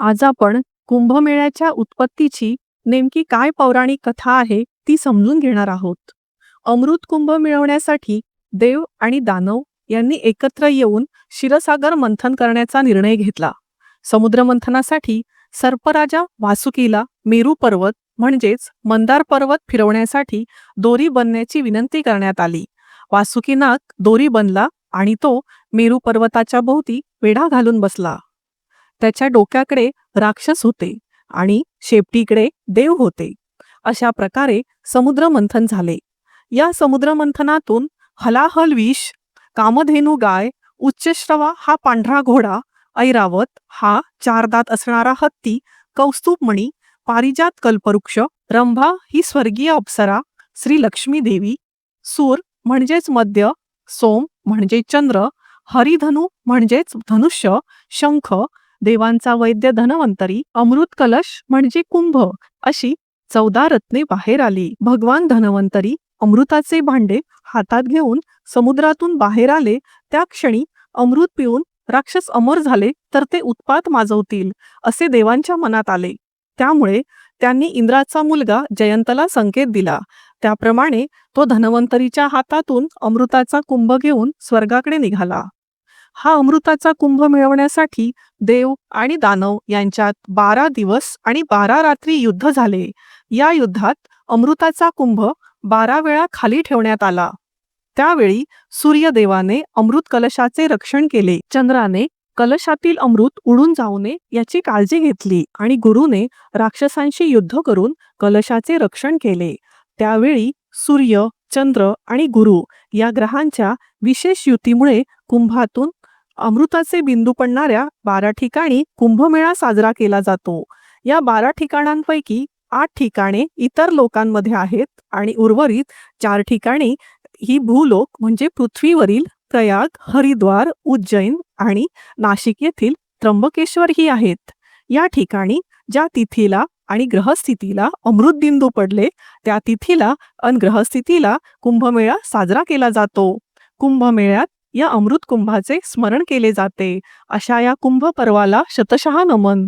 आज आपण कुंभमेळ्याच्या उत्पत्तीची नेमकी काय पौराणिक कथा आहे ती समजून घेणार आहोत. अमृत कुंभ मिळवण्यासाठी देव आणि दानव यांनी एकत्र येऊन क्षीरसागर मंथन करण्याचा निर्णय घेतला. समुद्र मंथनासाठी सर्पराजा वासुकीला मेरू पर्वत म्हणजेच मंदार पर्वत फिरवण्यासाठी दोरी बनण्याची विनंती करण्यात आली. वासुकीनाग दोरी बनला आणि तो मेरू पर्वताच्या भोवती वेढा घालून बसला. त्याच्या डोक्याकडे राक्षस होते आणि शेपटीकडे देव होते. अशा प्रकारे समुद्र मंथन झाले. या समुद्र मंथनातून हलाहल विष कामधेनू गाय उच्चश्रवा हा पांढरा घोडा ऐरावत हा चारदात असणारा हत्ती कौस्तुभमणी पारिजात कल्पवृक्ष रंभा ही स्वर्गीय अप्सरा श्री लक्ष्मी देवी सूर म्हणजेच मध्य सोम म्हणजे चंद्र हरिधनु म्हणजेच धनुष्य शंख देवांचा वैद्य धनवंतरी अमृत कलश म्हणजे कुंभ अशी चौदा रत्ने बाहेर आली. भगवान धनवंतरी अमृताचे भांडे हातात घेऊन समुद्रातून बाहेर आले. त्या क्षणी अमृत पिऊन राक्षस अमर झाले तर ते उत्पात माजवतील असे देवांच्या मनात आले. त्यामुळे त्यांनी इंद्राचा मुलगा जयंतला संकेत दिला. त्याप्रमाणे तो धनवंतरीच्या हातातून अमृताचा कुंभ घेऊन स्वर्गाकडे निघाला. हा अमृताचा कुंभ मिळवण्यासाठी देव आणि दानव यांच्यात बारा दिवस आणि बारा रात्री युद्ध झाले. या युद्धात अमृताचा कुंभ बारा वेळा खाली ठेवण्यात आला. त्यावेळी सूर्यदेवाने अमृत कलशाचे रक्षण केले. चंद्राने कलशातील अमृत उडून जाऊ नये याची काळजी घेतली आणि गुरुने राक्षसांशी युद्ध करून कलशाचे रक्षण केले. त्यावेळी सूर्य चंद्र आणि गुरु या ग्रहांच्या विशेष युतीमुळे कुंभातून अमृताचे बिंदू पडणाऱ्या बारा ठिकाणी कुंभमेळा साजरा केला जातो. या बारा ठिकाणांपैकी आठ ठिकाणे इतर लोकांमध्ये आहेत आणि उर्वरित चार ठिकाणी ही भूलोक म्हणजे पृथ्वीवरील प्रयाग हरिद्वार उज्जैन आणि नाशिक येथील त्र्यंबकेश्वर ही आहेत. या ठिकाणी ज्या तिथीला आणि ग्रहस्थितीला अमृत बिंदू पडले त्या तिथीला अन ग्रहस्थितीला कुंभमेळा साजरा केला जातो. कुंभमेळ्यात या अमृत कुंभाचे स्मरण केले जाते. अशा या कुंभ पर्वाला शतशः नमन.